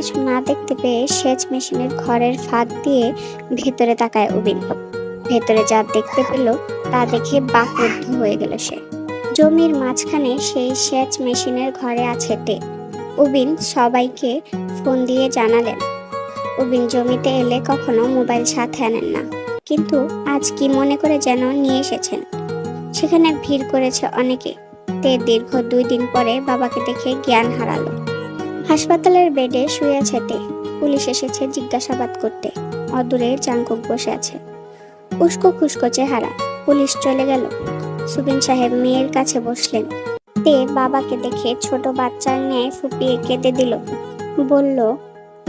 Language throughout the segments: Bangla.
কিছু না দেখতে পেয়ে সেচ মেশিনের ঘরের ফাঁক দিয়ে ভেতরে তাকায় উবিন ভেতরে যা দেখতে পেল তা দেখে বাকরুদ্ধ হয়ে গেল সে। জমির মাঝখানে সেই সেচ মেশিনের ঘরে আছে টে। উবিন সবাইকে ফোন দিয়ে জানালেন। উবিন জমিতে এলে কখনো মোবাইল সাথে আনেন না। কিন্তু আজ কি মনে করে যেন নিয়ে এসেছেন? সেখানে ভিড় করেছে অনেকে। তে দীর্ঘ দুই দিন পরে বাবাকে দেখে জ্ঞান হারালো। হাসপাতালের বেডে শুয়ে আছে তে। পুলিশ এসেছে জিজ্ঞাসাবাদ করতে। অদূরে জাঙ্কুক বসে আছে। উস্কো খুস্কো চেহারা। পুলিশ চলে গেল। সুবিন সাহেব মেয়ের কাছে বসলেন। তে বাবাকে দেখে ছোট বাচ্চার ন্যায় ফুপিয়ে কেঁদে দিল। বলল,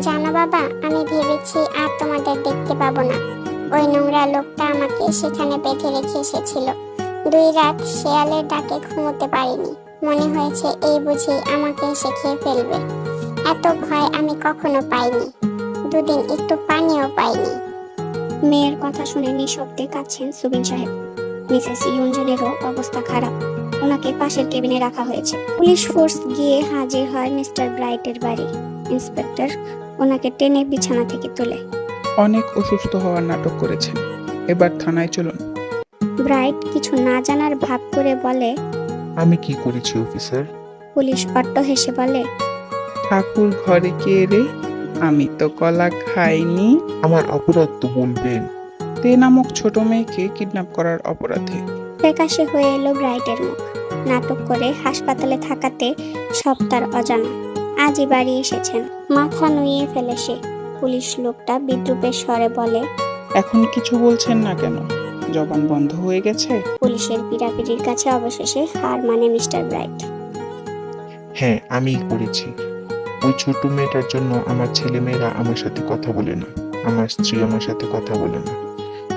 জানো বাবা, আমি ভেবেছি আর তোমাদের দেখতে পাবো না। ওই নোংরা লোকটা আমাকে সেখানে বেঁধে রেখে এসেছিল। দুই রাত শেয়ালের ডাকে ঘুমোতে পারিনি। মনে হয়েছে এই বুঝি আমাকে এসে খেয়ে ফেলবে। এত ভয় আমি কখনো পাইনি। দুদিন একটু পানিও পাইনি। মেয়ের কথা শুনে নিঃশব্দে কাঁদছেন সুবিন সাহেব। মিসেস ইউনজনেরও অবস্থা খারাপ। ওনাকে পাশের কেবিনে রাখা হয়েছে। পুলিশ ফোর্স গিয়ে হাজির হয় মিস্টার ব্রাইটের বাড়ি। ইন্সপেক্টর ওনাকে টেনে বিছানা থেকে তোলে। অনেক অসুস্থ হওয়ার নাটক করেছেন। এবার থানায় চলুন। ব্রাইট কিছু না জানার ভাব করে বলে আমি কি করেছি অফিসার? পুলিশ অট্ট হেসে বলে ঠাকুর ঘরে কে রে? আমি তো কলা খাইনি। আমার অপরাধ তো বলবেন। তে নামক ছোট মেয়েকে কিডন্যাপ করার অপরাধে। ফ্যাকাশে হয়ে এলো ব্রাইটের মুখ। নাটক করে হাসপাতালে থাকাতে সব তার অজানা। আজই বাড়ি এসেছেন। মাথা নুইয়ে ফেলে সে। পুলিশ লোকটা বিদ্রুপের স্বরে বলে এখন কিছু বলছেন না কেন? জবান বন্ধ হয়ে গেছে? পুলিশের পিড়াপিড়ির কাছে অবশেষে হার মানে মিস্টার ব্রাইট। হ্যাঁ আমিই করেছি। ওই ছোট মেয়েটার জন্য আমার ছেলেমেয়েরা আমার সাথে কথা বলে না। আমার স্ত্রী আমার সাথে কথা বলে না।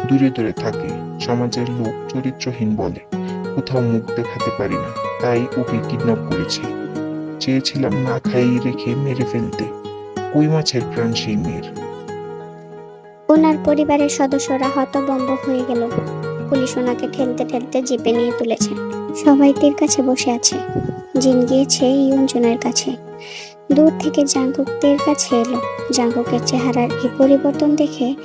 দূরে দূরে থাকে। সমাজের লোক চরিত্রহীন বলে। কোথাও মুখ দেখাতে পারি না। তাই ওকে কিডন্যাপ করেছি। চেয়েছিলাম না খাইয়ে রেখে মেরে ফেলতে। কই মাছের প্রাণ সেই মেয়ের? ওনার পরিবারের সদস্যরা হতবম্ব হয়ে গেল। পুলিশ ওনাকে ঠেলতে ঠেলতে জিপে নিয়ে তুলেছে। সবাই তীর কাছে বসে আছে। জিন গিয়েছে ইউনজনের কাছে। দূর থেকে জাঙ্কুক তীর কাছে এলো। জাঙ্কুকের চেহারার এই পরিবর্তন দেখে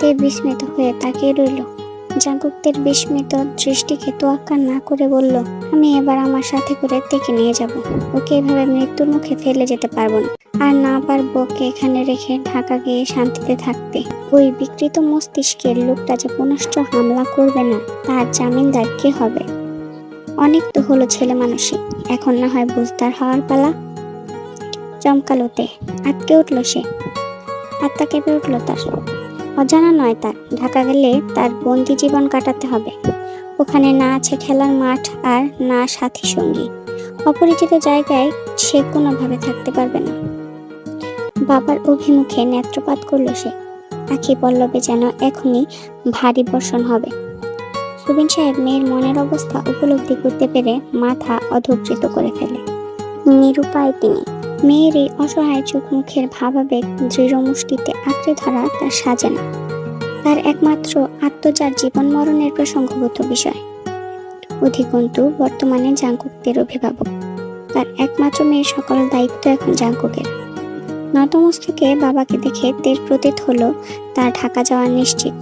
তে বিস্মিত হয়ে তাকিয়ে রইল। জাঙ্কুক তের বিস্মিত দৃষ্টিকে তোয়াক্কা না করে বলল, আমি এবার আমার সাথে করে তেকে নিয়ে যাব। ওকে এভাবে মৃত্যুর মুখে ফেলে যেতে পারব না। আর না পারব ওকে এখানে রেখে ঢাকা গিয়ে শান্তিতে থাকতে। ওই বিকৃত মস্তিষ্কের লোকটা যে পুনশ্চ হামলা করবে না, তার জামিনদার কে হবে? অনেক তো হলো ছেলে মানুষই এখন না হয় বুঝদার হওয়ার পালা। চমকালোতে আটকে উঠল সে। আত্মা কেঁপে উঠল তার। অজানা নয় তার। ঢাকা গেলে তার বন্দি জীবন কাটাতে হবে। ওখানে না আছে খেলার মাঠ আর না সাথী সঙ্গী। অপরিচিত জায়গায় সে কোনোভাবে থাকতে পারবে না। বাবার অভিমুখে নেত্রপাত করল সে। আখি পল্লবে যেন এখনই ভারী বর্ষণ হবে। সুবিন সাহেব মেয়ের মনের অবস্থা উপলব্ধি করতে পেরে মাথা অধবৃত করে ফেলে। নিরুপায় তিনি। মেয়ের এই অসহায় চোখ মুখের ভাবাবেগ দৃঢ় মুষ্টিতে আঁকড়ে ধরা তার সাজে না। তার একমাত্র আত্মচার জীবন মরণের প্রসঙ্গগত বিষয়। অধিকন্তু বর্তমানে জাঙ্কুকদের অভিভাবক। তার একমাত্র মেয়ের সকল দায়িত্ব এখন জাঙ্কুকের। নতমস্তকে বাবাকে দেখে তের প্রতীত হলো তার ঢাকা যাওয়া নিশ্চিত।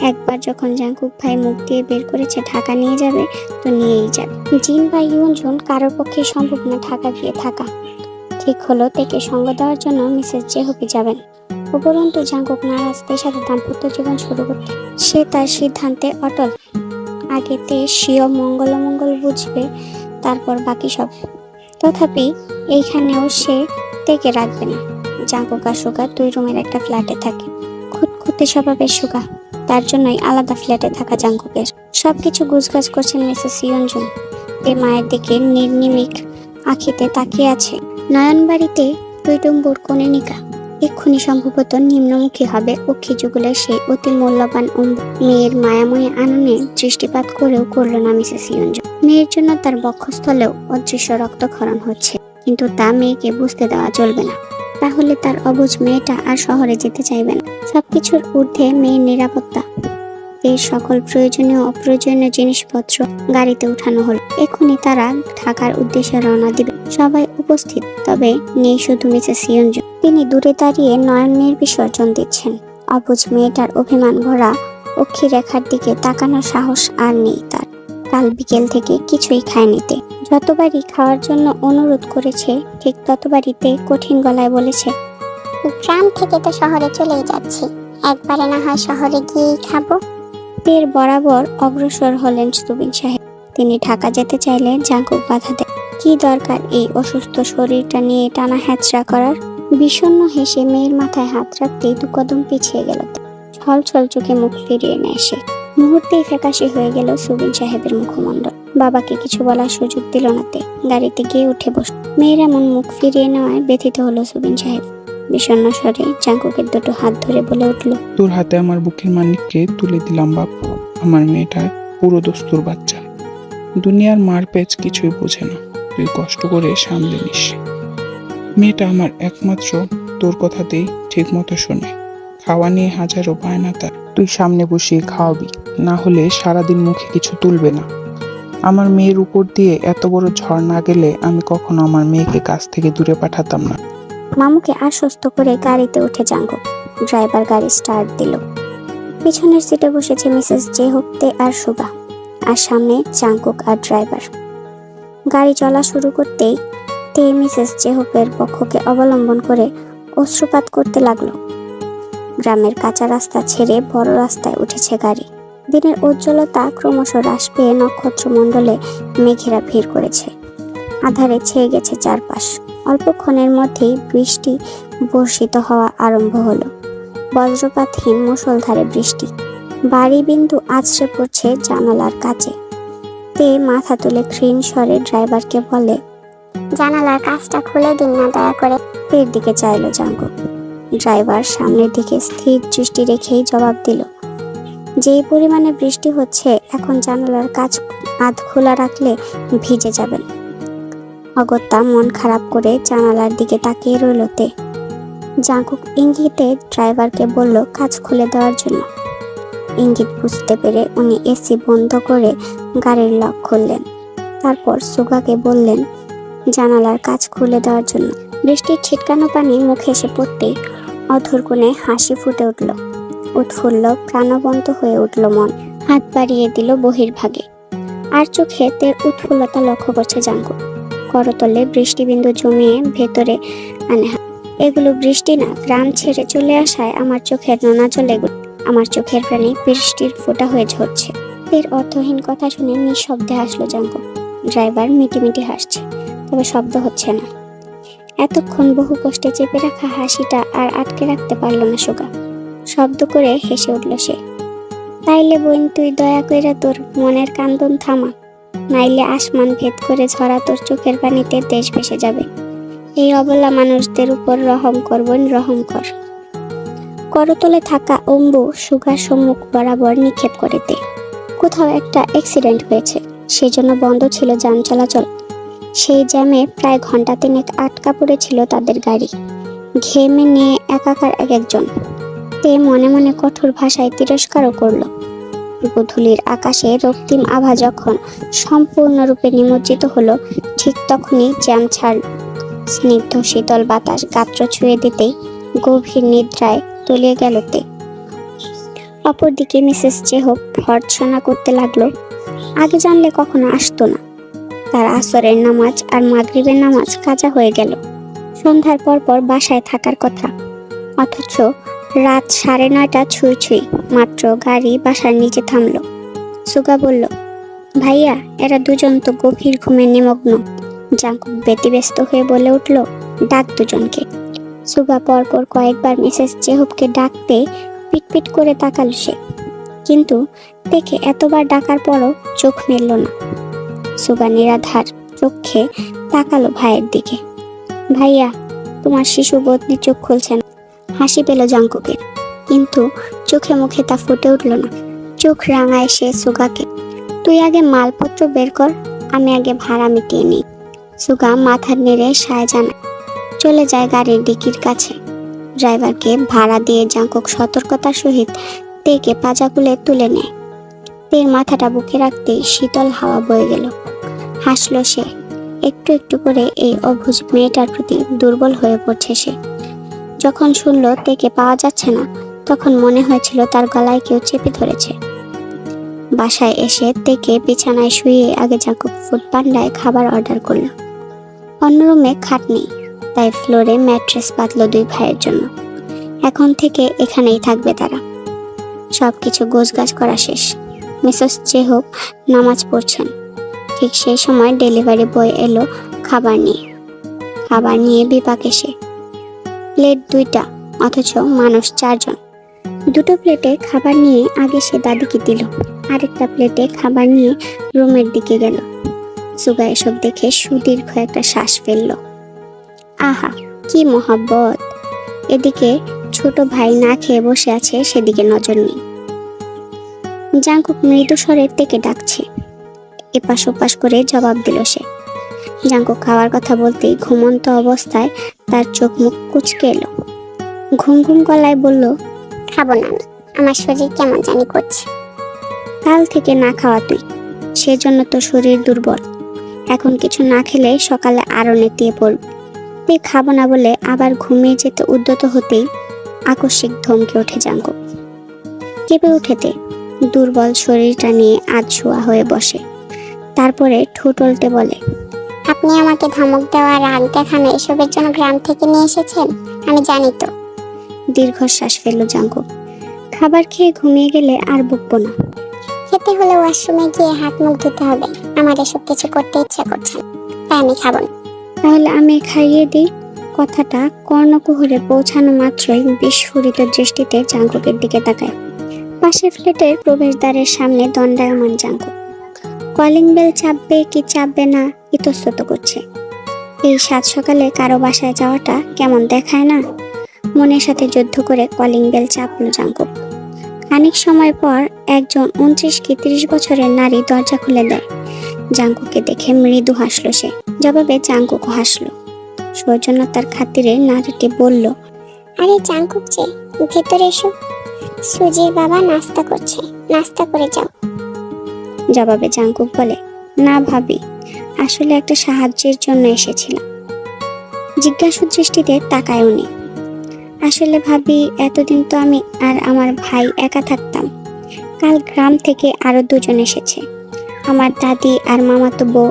একবার যখন জাঙ্কুক ভাই মুখ দিয়ে বের করেছে ঢাকা নিয়ে যাবে, তো নিয়েই যাবে। জিন বা ইউনজন কারোর পক্ষে সম্ভব না ঢাকা গিয়ে থাকা। ঠিক হলো, তাকে সঙ্গ দেওয়ার জন্য মিসেস জেহবি যাবেন। উপরন্তু, জাঙ্কুক নারাজদের সাথে দাম্পত্য জীবন শুরু করতে সে তার সিদ্ধান্তে অটল। আগে তে স্বীয় মঙ্গল মঙ্গল বুঝবে, তারপর বাকি সব। তথাপি এইখানেও সে তেকে রাখবে না। জাঙ্কুক আর সুগা দুই রুমের একটা ফ্ল্যাটে থাকে। খুঁতখুঁতে স্বভাবের সুগা। তার জন্যই আলাদা ফ্ল্যাটে থাকা জাঙ্কুকের। সবকিছু গুজগাজ করছেন মিসেস ইয়ঞ্জন। তে মায়ের দিকে নির্নিমিক আখিতে তাকিয়ে আছে। নয়ন বাড়িতে টুইটুম্বুর কনেনিকা। এক্ষুনি সম্ভবত নিম্নমুখী হবে অক্ষি যুগলের সেই অতি মূল্যবান মেয়ের মায়াময়ী আননে দৃষ্টিপাত করেও করল না মিসেস ইয়ঞ্জন মেয়ের জন্য তার বক্ষস্থলেও অদৃশ্য রক্তক্ষরণ হচ্ছে, কিন্তু তা মেয়েকে বুঝতে দেওয়া চলবে না। তাহলে তার অবুঝ মেয়েটা আর শহরে যেতে চাইবে না। সবকিছুর ঊর্ধ্বে মেয়ের নিরাপত্তা। এর সকল প্রয়োজনীয় অপ্রয়োজনীয় জিনিসপত্র গাড়িতে উঠানো হলো। এক্ষুনি তারা ঢাকার উদ্দেশ্যে রওনা দিবে। সবাই উপস্থিত তবে নেই শুধু মিসেস ইয়ঞ্জন তিনি দূরে দাঁড়িয়ে নয়ন নির্বিসর্জন দিচ্ছেন। অবুজ মেয়েটার অভিমান ভরা অক্ষিরেখার দিকে তাকানোর সাহস আর নেই তার। কাল বিকেল থেকে কিছুই খায়নিতে যতবারই খাওয়ার জন্য অনুরোধ করেছে ঠিক ততবারিতে কঠিন গলায় বলেছে গ্রাম থেকে তো শহরে চলেই যাচ্ছি। একবারে না হয় শহরে গিয়েই খাব? তের বরাবর অগ্রসর হলেন সুবিন সাহেব। তিনি ঢাকা যেতে চাইলে জাঙ্কুক বাধা দেয় কি দরকার এই অসুস্থ শরীরটা নিয়ে টানা হ্যাচড়া করার? বিষণ্ন হেসে মেয়ের মাথায় হাত রাখতেই দু কদম পিছিয়ে গেল ছল ছল চোখে মুখ ফিরিয়ে নেয় সে। মুহূর্তেই ফ্যাকাশে হয়ে গেল সুবিন সাহেবের মুখমণ্ডল। বাবাকে কিছু বলার সুযোগ দিল না তে। গাড়িতে গিয়ে উঠে বস। মেয়ের এমন মুখ ফিরিয়ে নেওয়ায় ব্যথিত হলো সুবিন সাহেব। বিষণ্ণ স্বরে জাঙ্কুকের দুটো হাত ধরে বলে উঠল, তোর হাতে আমার বুকের মানিককে তুলে দিলাম, বাপ। আমার মেয়েটা পুরো দস্তুর বাচ্চা। দুনিয়ার মার পেচ কিছুই বোঝে না। তুই কষ্ট করে সামলে নিস। মেয়েটা আমার একমাত্র, তোর কথাতেই ঠিক মতো শোনে। খাওয়া নিয়ে হাজারো বায়না তার। তুই সামনে বসিয়ে খাওয়াবি, না হলে সারাদিন মুখে কিছু তুলবে না। আমার মেয়ের উপর দিয়ে এত বড় ঝড় না গেলে আমি কখনো আমার মেয়েকে কাছ থেকে দূরে পাঠাতাম না। মামুকে আশ্বস্ত করে গাড়িতে উঠে জাঙ্গো। ড্রাইভার গাড়ি স্টার্ট দিল। পিছনের সিটে বসেছে মিসেস জে হপ্তে আর সুগা আর সামনে জাঙ্কুক আর ড্রাইভার। গাড়ি চলা শুরু করতেই তে মিসেস জেহপের পক্ষকে অবলম্বন করে অশ্রুপাত করতে লাগল। গ্রামের কাঁচা রাস্তা ছেড়ে বড় রাস্তায় উঠেছে গাড়ি। দিনের উজ্জ্বলতা ক্রমশ হ্রাস পেয়ে নক্ষত্রমণ্ডলে মেঘেরা ভিড় করেছে। আধারে ছেয়ে গেছে চারপাশ। অল্পক্ষণের মধ্যেই বৃষ্টি বর্ষিত হওয়া আরম্ভ হলো। বজ্রপাতহীন মুষলধারে বৃষ্টি। বাড়ি বিন্দু আছড়ে পড়ছে জানালার কাছে। তে মাথা তুলে ক্ষীণ স্বরে ড্রাইভারকে বলে, জানালার কাজটা খুলে দিন না, দয়া করে। তের দিকে চাইলো জাঙ্গু। ড্রাইভার সামনের দিকে স্থির দৃষ্টি রেখেই জবাব দিল, যেই পরিমাণে বৃষ্টি হচ্ছে, এখন জানালার কাজ আধ খোলা রাখলে ভিজে যাবেন। অগত্যা মন খারাপ করে জানালার দিকে তাকিয়ে রইল তে। জাঙ্কুক ইঙ্গিতে ড্রাইভারকে বলল, কাজ খুলে দেওয়ার জন্য। ইঙ্গিত বুঝতে পেরে উনি এসি বন্ধ করে গাড়ির লক খুললেন। তারপর সুগাকে বললেন, জানালার কাজ খুলে দেওয়ার জন্য। বৃষ্টির ছিটকানো পানি মুখে এসে পড়তেই অধর কোণে হাসি ফুটে উঠল। উৎফুল্ল প্রাণবন্ত হয়ে উঠল মন। হাত বাড়িয়ে দিল বহির্ভাগে। আর চোখে তের উৎফুল্লতা লক্ষ্য করছে জাঙ্গু। করতলে বৃষ্টিবিন্দু জমিয়ে ভেতরে আনে এগুলো বৃষ্টি না, গ্রাম ছেড়ে চলে আসায় আমার চোখের নোনা চলে আমার চোখের প্রাণে বৃষ্টির ফোঁটা হয়ে ঝরছে। এর অর্থহীন কথা শুনে নিঃশব্দে হাসলো জাঙ্গু ড্রাইভার মিটিমিটি হাসছে, তবে শব্দ হচ্ছে না। এতক্ষণ বহু কষ্টে চেপে রাখা হাসিটা আর আটকে রাখতে পারল না সুগা। শব্দ করে হেসে উঠল সে। তাইলে বোন, তুই দয়া কইরা তোর মনের কান্দন থামা। নাইলে আসমান ভেদ করে ঝরা তোর চোখের পানিতে দেশ ভেসে যাবে। এই অবলা মানুষদের উপর রহম কর বোন, রহম কর। করতলে থাকা অম্বু সুগার সম্মুখ বরাবর নিক্ষেপ করে দে। কোথাও একটা অ্যাক্সিডেন্ট হয়েছে, সেজন্য বন্ধ ছিল যান চলাচল। সেই জ্যামে প্রায় ঘণ্টা তিনেক আটকা পড়েছিল তাদের গাড়ি। ঘেমে নিয়ে একাকার এক একজন। তে মনে মনে কঠোর ভাষায় তিরস্কারও করল। গোধূলির আকাশে রক্তিম আভা যখন সম্পূর্ণরূপে নিমজ্জিত হলো, ঠিক তখনই জ্যাম ছাড়ল। স্নিগ্ধ শীতল বাতাস গাত্র ছুঁয়ে দিতেই গভীর নিদ্রায় তলিয়ে গেল তে। অপরদিকে মিসেস চেহব ভর্ৎসনা করতে লাগল। আগে জানলে কখনো আসতো না। তার আসরের নামাজ আর মাগরিবের নামাজ কাজা হয়ে গেল। সন্ধ্যার পর পর বাসায় থাকার কথা। অথচ রাত সাড়ে নয়টা ছুঁই ছুঁই মাত্র গাড়ি বাসার নিচে থামলো। সুগা বলল, ভাইয়া, এরা দুজন তো গভীর ঘুমে নিমগ্ন। জাঙ্কুক ব্যতিব্যস্ত হয়ে বলে উঠল, ডাক দুজনকে। সুগা পরপর কয়েকবার মিসেস চেহবকে ডাকতে পিটপিট করে তাকালো সে। কিন্তু দেখে এতবার ডাকার পরও চোখ মেলল না। সুগা নিরাধার চোখে তাকালো ভাইয়ের দিকে। ভাইয়া, তোমার শিশু বদনি চোখ খুলছে না। হাসি পেল জাঙ্কুকের। কিন্তু চোখে মুখে তা ফুটে উঠল না। চোখ রাঙায় সে সুগাকে। তুই আগে মালপত্র বের কর, আমি আগে ভাড়া মিটিয়ে নিই। সুগা মাথা নেড়ে সায় জানায়। চলে যায় গাড়ির ডিকির কাছে। ড্রাইভারকে ভাড়া দিয়ে জাঙ্কুক সতর্কতার সহিত তেকে পাজাগুলে তুলে নেয়। তের মাথাটা বুকে রাখতে শীতল হাওয়া বয়ে গেল। হাসলো সে। একটু একটু করে এই অভুজ মেয়েটার প্রতি দুর্বল হয়ে পড়ছে সে। যখন শুনলো তেকে পাওয়া যাচ্ছে না, তখন মনে হয়েছিল তার গলায় কেউ চেপে ধরেছে। বাসায় এসে তেকে বিছানায় শুয়ে আগে জাকুব ফুড পান্ডায় খাবার অর্ডার করল। অন্য রুমে খাট নেই তাই ফ্লোরে ম্যাট্রেস পাতলো দুই ভাইয়ের জন্য। এখন থেকে এখানেই থাকবে তারা। সবকিছু গোছগাছ করা শেষ। মিসেস চেহব নামাজ পড়ছেন। ঠিক সেই সময় ডেলিভারি বয় এলো খাবার নিয়ে। খাবার নিয়ে বিপাক এসে। প্লেট দুইটা, অথচ মানুষ চারজন। দুটো প্লেটে খাবার নিয়ে আগে সে দাদিকে দিল। আরেকটা প্লেটে খাবার নিয়ে রুমের দিকে গেল। সুগা এসব দেখে সুদীর্ঘ একটা শ্বাস ফেলল। আহা, কি মহাব্বত। এদিকে ছোট ভাই না খেয়ে বসে আছে, সেদিকে নজর নেই। জাঙ্কুক মৃদু স্বরের থেকে ডাকছে। এপাশ ওপাশ করে জবাব দিল সে। জাঙ্কুক খাওয়ার কথা বলতেই ঘুমন্ত অবস্থায় তার চোখ মুখ কুচকে এলো। ঘুম ঘুম গলায় বলল, খাব না আমি আমার শরীর কেমন জানি করছে। কাল থেকে না খাওয়া তুই, সেজন্য তো শরীর দুর্বল। এখন কিছু না খেলে সকালে আরও নেতিয়ে পড়বে। তুই খাব না বলে আবার ঘুমিয়ে যেতে উদ্যত হতেই আকস্মিক ধমকে ওঠে জাঙ্কুক কেঁপে উঠেতে দুর্বল শরীরটা নিয়ে আজ শোয়া হয়ে বসে। তারপরে ঠোঁটলতে বলে আপনি আমাকে ধমক দেওয়া রাগ দেখানো এসবের জন্য গ্রাম থেকে নিয়ে এসেছেন? আমি জানি তো। দীর্ঘশ্বাস ফেলল জাঙ্কুক খাবার খেয়ে ঘুমিয়ে গেলে আর বকবো না। খেতে হলে ওয়াশরুমে গিয়ে হাত মুখ ধুতে হবে। আমার এসব কিছু করতে ইচ্ছা করছে না। তাই আমি খাব না। তাহলে আমি খাইয়ে দিই। কথাটা কর্ণকুহরে পৌঁছানো মাত্রই বিস্ফোরিত দৃষ্টিতে জাঙ্কুকের দিকে তাকায়। পাশের ফ্ল্যাটের প্রবেশদ্বারের সামনে দণ্ডায়মান জাঙ্কুক। কলিং বেল চাপবে কি চাপবে না ইতস্তত করছে। এই সাত সকালে কারও বাসায় যাওয়াটা কেমন দেখায় না? মনের সাথে যুদ্ধ করে কলিং বেল চাপলো জাঙ্কুক। খানিক সময় পর একজন উনত্রিশ কি ত্রিশ বছরের নারী দরজা খুলে দেয়। জাঙ্কুকে দেখে মৃদু হাসলো সে। জবাবে জাঙ্কুক হাসলো। সৌজন্যতার খাতিরে নারীটি বলল আরে জাঙ্কুক যে ভেতরে এসো। সুজির বাবা নাস্তা করছে নাস্তা করে যাও। জবাবে জাঙ্কুক বলে না ভাবি আসলে একটা সাহায্যের জন্য এসেছিলাম। জিজ্ঞাসু দৃষ্টিতে তাকায় উনি আসলে ভাবি এতদিন তো আমি আর আমার ভাই একা থাকতাম। কাল গ্রাম থেকে আরও দুজন এসেছে। আমার দাদি আর মামাতো বউ।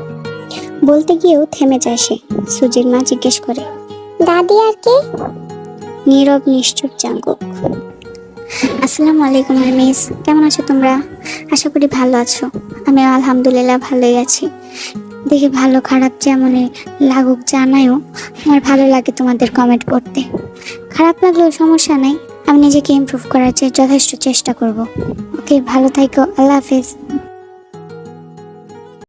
বলতে গিয়েও থেমে যায় সে সুজির মা জিজ্ঞেস করে। দাদি আর কে? নীরব নিশ্চুপ জাঙ্কুক আসসালামু আলাইকুম মিস কেমন আছো তোমরা? আশা করি ভালো আছো। আমি আলহামদুলিল্লাহ ভালোই আছি। দেখে ভালো খারাপ যেমনই লাগুক জানায়ও আমার ভালো লাগে তোমাদের কমেন্ট পড়তে খারাপ লাগলেও সমস্যা নাই আমি নিজেকে ইমপ্রুভ করার চেয়ে যথেষ্ট চেষ্টা করব। ওকে ভালো থাইকো আল্লাহ হাফিজ।